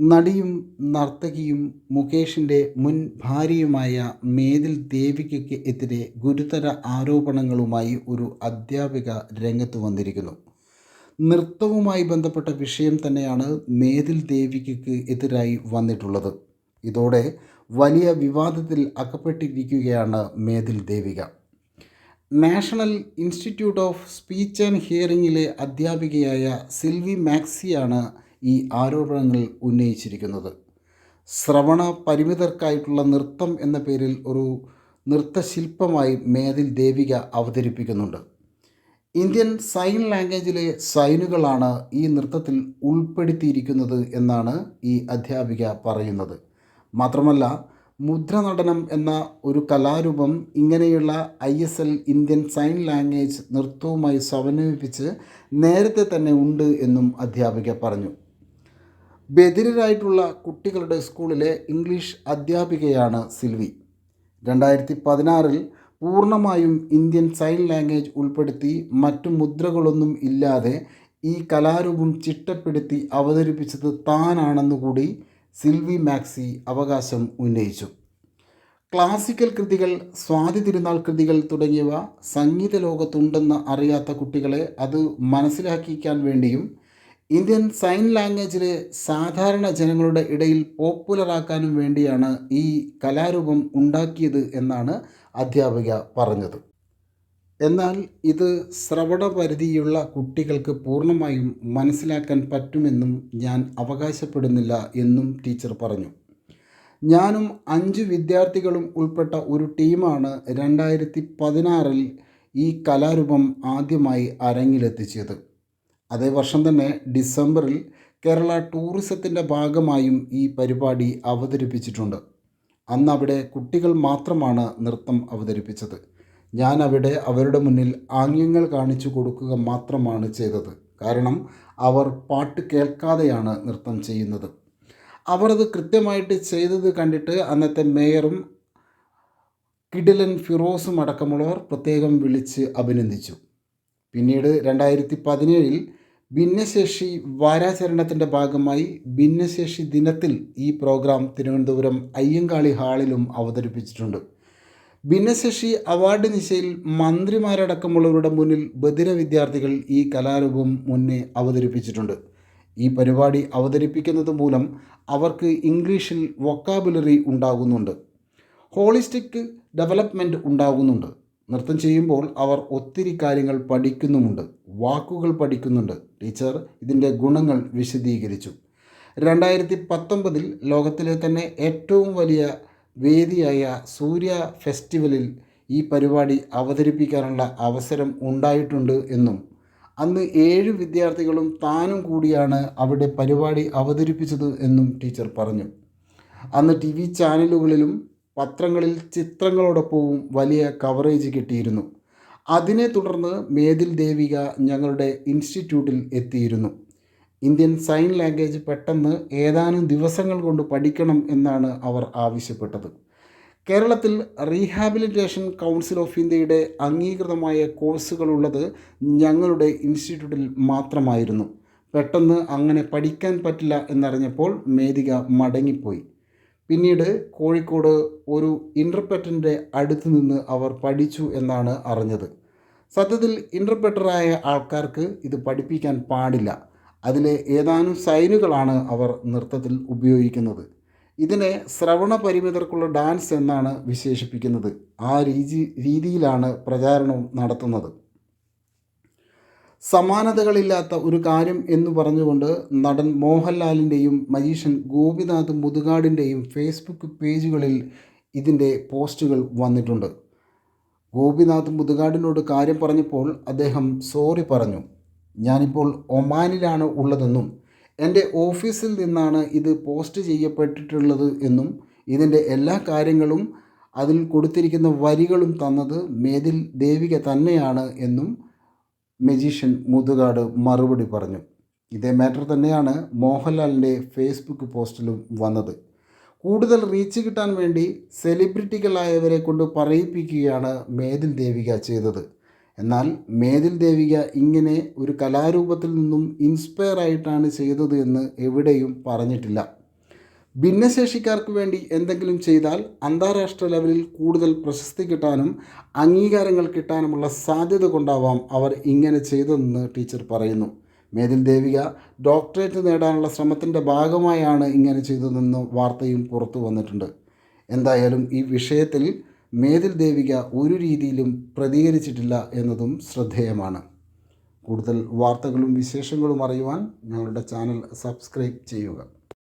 നടിയും നർത്തകിയും മുകേഷിന്റെ മുൻ ഭാര്യയുമായ മേതിൽ ദേവികയ്ക്ക് എതിരെ ഗുരുതര ആരോപണങ്ങളുമായി ഒരു അധ്യാപിക രംഗത്ത് വന്നിരിക്കുന്നു. നൃത്തവുമായി ബന്ധപ്പെട്ട വിഷയം തന്നെയാണ് മേതിൽ ദേവികയ്ക്ക് എതിരായി വന്നിട്ടുള്ളത്. ഇതോടെ വലിയ വിവാദത്തിൽ അകപ്പെട്ടിരിക്കുകയാണ് Methil Devika. National institute of speech and ഹിയറിംഗിലെ അധ്യാപികയായ സിൽവി മാക്സിയാണ് ഈ ആരോപണങ്ങൾ ഉന്നയിച്ചിരിക്കുന്നത്. ശ്രവണ പരിമിതർക്കായിട്ടുള്ള നൃത്തം എന്ന പേരിൽ ഒരു നൃത്തശില്പമായി മേതിൽ ദേവിക അവതരിപ്പിക്കുന്നുണ്ട്. ഇന്ത്യൻ സൈൻ ലാംഗ്വേജിലെ സൈനുകളാണ് ഈ നൃത്തത്തിൽ ഉൾപ്പെടുത്തിയിരിക്കുന്നത് എന്നാണ് ഈ അധ്യാപിക പറയുന്നത്. മാത്രമല്ല മുദ്ര നടനം എന്ന ഒരു കലാരൂപം ഇങ്ങനെയുള്ള I S L Indian sign language നൃത്തവുമായി സമന്വയിപ്പിച്ച് നേരത്തെ തന്നെ ഉണ്ട് എന്നും അധ്യാപിക പറഞ്ഞു. ബധിരരായിട്ടുള്ള കുട്ടികളുടെ സ്കൂളിലെ ഇംഗ്ലീഷ് അധ്യാപികയാണ് സിൽവി. രണ്ടായിരത്തി പതിനാറിൽ പൂർണമായും ഇന്ത്യൻ സൈൻ ലാംഗ്വേജ് ഉൾപ്പെടുത്തി മറ്റു മുദ്രകളൊന്നും ഇല്ലാതെ ഈ കലാരൂപം ചിട്ടപ്പെടുത്തി അവതരിപ്പിച്ചത് താനാണെന്നുകൂടി സിൽവി മാക്സി അവകാശം ഉന്നയിച്ചു. ക്ലാസിക്കൽ കൃതികൾ സ്വാതി തിരുനാൾ കൃതികൾ തുടങ്ങിയവ സംഗീത ലോകത്തുണ്ടെന്ന് അറിയാത്ത കുട്ടികളെ അത് മനസ്സിലാക്കിക്കാൻ വേണ്ടിയും ഇന്ത്യൻ സൈൻ ലാംഗ്വേജിലെ സാധാരണ ജനങ്ങളുടെ ഇടയിൽ പോപ്പുലറാക്കാനും വേണ്ടിയാണ് ഈ കലാരൂപം ഉണ്ടാക്കിയത് എന്നാണ് അധ്യാപിക പറഞ്ഞത്. എന്നാൽ ഇത് ശ്രവണ പരിധിയുള്ള കുട്ടികൾക്ക് പൂർണമായും മനസ്സിലാക്കാൻ പറ്റുമെന്നും ഞാൻ അവകാശപ്പെടുന്നില്ല എന്നും ടീച്ചർ പറഞ്ഞു. ഞാനും അഞ്ച് വിദ്യാർത്ഥികളും ഉൾപ്പെട്ട ഒരു ടീമാണ് രണ്ടായിരത്തി പതിനാറിൽ ഈ കലാരൂപം ആദ്യമായി അരങ്ങിലെത്തിച്ചത്. അതേ വർഷം തന്നെ ഡിസംബറിൽ കേരള ടൂറിസത്തിന്റെ ഭാഗമായും ഈ പരിപാടി അവതരിപ്പിച്ചിട്ടുണ്ട്. അന്ന് അവിടെ കുട്ടികൾ മാത്രമാണ് നൃത്തം അവതരിപ്പിച്ചത്. ഞാൻ അവിടെ അവരുടെ മുന്നിൽ ആംഗ്യങ്ങൾ കാണിച്ചു കൊടുക്കുക മാത്രമാണ് ചെയ്തത്. കാരണം അവർ പാട്ട് കേൾക്കാതെയാണ് നൃത്തം ചെയ്യുന്നത്. അവർ അത് കൃത്യമായിട്ട് ചെയ്തത് കണ്ടിട്ട് അന്നത്തെ മേയറും കിഡിലൻ ഫിറോസും അടക്കമുള്ളവർ പ്രത്യേകം വിളിച്ച് അഭിനന്ദിച്ചു. പിന്നീട് രണ്ടായിരത്തി പതിനേഴിൽ ഭിന്നശേഷി വാരാചരണത്തിന്റെ ഭാഗമായി ഭിന്നശേഷി ദിനത്തിൽ ഈ പ്രോഗ്രാം തിരുവനന്തപുരം അയ്യങ്കാളി ഹാളിലും അവതരിപ്പിച്ചിട്ടുണ്ട്. ഭിന്നശേഷി അവാർഡ് നിശയിൽ മന്ത്രിമാരടക്കമുള്ളവരുടെ മുന്നിൽ ബധിര വിദ്യാർത്ഥികൾ ഈ കലാരൂപം മുന്നേ അവതരിപ്പിച്ചിട്ടുണ്ട്. ഈ പരിപാടി അവതരിപ്പിക്കുന്നത് മൂലം അവർക്ക് ഇംഗ്ലീഷിൽ വൊക്കാബുലറി ഉണ്ടാകുന്നുണ്ട്. ഹോളിസ്റ്റിക് ഡെവലപ്മെന്റ് ഉണ്ടാകുന്നുണ്ട്. നൃത്തം ചെയ്യുമ്പോൾ അവർ ഒത്തിരി കാര്യങ്ങൾ പഠിക്കുന്നുമുണ്ട്. വാക്കുകൾ പഠിക്കുന്നുണ്ട്. ടീച്ചർ ഇതിന്റെ ഗുണങ്ങൾ വിശദീകരിച്ചു. രണ്ടായിരത്തി പത്തൊമ്പതിൽ ലോകത്തിലെ തന്നെ ഏറ്റവും വലിയ വേദിയായ സൂര്യ ഫെസ്റ്റിവലിൽ ഈ പരിപാടി അവതരിപ്പിക്കാനുള്ള അവസരം ഉണ്ടായിട്ടുണ്ട് എന്നും അന്ന് ഏഴ് വിദ്യാർത്ഥികളും താനും കൂടിയാണ് അവിടെ പരിപാടി അവതരിപ്പിച്ചത് എന്നും ടീച്ചർ പറഞ്ഞു. അന്ന് ടി വി ചാനലുകളിലും പത്രങ്ങളിൽ ചിത്രങ്ങളോടൊപ്പവും വലിയ കവറേജ് കിട്ടിയിരുന്നു. അതിനെ തുടർന്ന് മേതിൽ ദേവിക ഞങ്ങളുടെ ഇൻസ്റ്റിറ്റ്യൂട്ടിൽ എത്തിയിരുന്നു. ഇന്ത്യൻ സൈൻ ലാംഗ്വേജ് പെട്ടെന്ന് ഏതാനും ദിവസങ്ങൾ കൊണ്ട് പഠിക്കണം എന്നാണ് അവർ ആവശ്യപ്പെട്ടത്. കേരളത്തിൽ റീഹാബിലിറ്റേഷൻ കൗൺസിൽ ഓഫ് ഇന്ത്യയുടെ അംഗീകൃതമായ കോഴ്സുകളുള്ളത് ഞങ്ങളുടെ ഇൻസ്റ്റിറ്റ്യൂട്ടിൽ മാത്രമായിരുന്നു. പെട്ടെന്ന് അങ്ങനെ പഠിക്കാൻ പറ്റില്ല എന്നറിഞ്ഞപ്പോൾ മേദിക മടങ്ങിപ്പോയി. പിന്നീട് കോഴിക്കോട് ഒരു ഇന്റർപ്രറ്ററിന്റെ അടുത്ത് നിന്ന് അവർ പഠിച്ചു എന്നാണ് അറിഞ്ഞത്. സത്യത്തിൽ ഇന്റർപ്രറ്ററായ ആൾക്കാർക്ക് ഇത് പഠിപ്പിക്കാൻ പാടില്ല. അതിലെ ഏതാനും സൈനുകളാണ് അവർ നൃത്തത്തിൽ ഉപയോഗിക്കുന്നത്. ഇതിനെ ശ്രവണ പരിമിതർക്കുള്ള ഡാൻസ് എന്നാണ് വിശേഷിപ്പിക്കുന്നത്. ആ രീതി രീതിയിലാണ് പ്രചാരണം നടത്തുന്നത്. സമാനതകളില്ലാത്ത ഒരു കാര്യം എന്ന് പറഞ്ഞുകൊണ്ട് നടൻ മോഹൻലാലിന്റെയും മജീഷ്യൻ ഗോപിനാഥ് മുതുകാടിന്റെയും ഫേസ്ബുക്ക് പേജുകളിൽ ഇതിന്റെ പോസ്റ്റുകൾ വന്നിട്ടുണ്ട്. ഗോപിനാഥ് മുതുകാടിനോട് കാര്യം പറഞ്ഞപ്പോൾ അദ്ദേഹം സോറി പറഞ്ഞു. ഞാനിപ്പോൾ ഒമാനിലാണ് ഉള്ളതെന്നും എന്റെ ഓഫീസിൽ നിന്നാണ് ഇത് പോസ്റ്റ് ചെയ്യപ്പെട്ടിട്ടുള്ളത് എന്നും ഇതിന്റെ എല്ലാ കാര്യങ്ങളും അതിൽ കൊടുത്തിരിക്കുന്ന വരികളും തന്നത് മേതിൽ ദേവിക തന്നെയാണ് എന്നും മജീഷ്യൻ മുതുകാട് മറുപടി പറഞ്ഞു. ഇതേ മാറ്റർ തന്നെയാണ് മോഹൻലാലിന്റെ ഫേസ്ബുക്ക് പോസ്റ്റിലും വന്നത്. കൂടുതൽ റീച്ച് കിട്ടാൻ വേണ്ടി സെലിബ്രിറ്റികളായവരെ കൊണ്ട് പറയിപ്പിക്കുകയാണ് മേതിൽ ദേവിക ചെയ്തത്. എന്നാൽ മേതിൽ ദേവിക ഇങ്ങനെ ഒരു കലാരൂപത്തിൽ നിന്നും ഇൻസ്പയർ ആയിട്ടാണ് ചെയ്തത് എന്ന് എവിടെയും പറഞ്ഞിട്ടില്ല. ഭിന്നശേഷിക്കാർക്ക് വേണ്ടി എന്തെങ്കിലും ചെയ്താൽ അന്താരാഷ്ട്ര ലെവലിൽ കൂടുതൽ പ്രശസ്തി കിട്ടാനും അംഗീകാരങ്ങൾ കിട്ടാനുമുള്ള സാധ്യത കൊണ്ടാവാം അവർ ഇങ്ങനെ ചെയ്തതെന്ന് ടീച്ചർ പറയുന്നു. മേദിൽ ദേവിക ഡോക്ടറേറ്റ് നേടാനുള്ള ശ്രമത്തിന്റെ ഭാഗമായാണ് ഇങ്ങനെ ചെയ്തതെന്ന് വാർത്തയും പുറത്തു വന്നിട്ടുണ്ട്. എന്തായാലും ഈ വിഷയത്തിൽ മേദിൽ ദേവിക ഒരു രീതിയിലും പ്രതികരിച്ചിട്ടില്ല എന്നതും ശ്രദ്ധേയമാണ്. കൂടുതൽ വാർത്തകളും വിശേഷങ്ങളും അറിയുവാൻ ഞങ്ങളുടെ ചാനൽ സബ്സ്ക്രൈബ് ചെയ്യുക.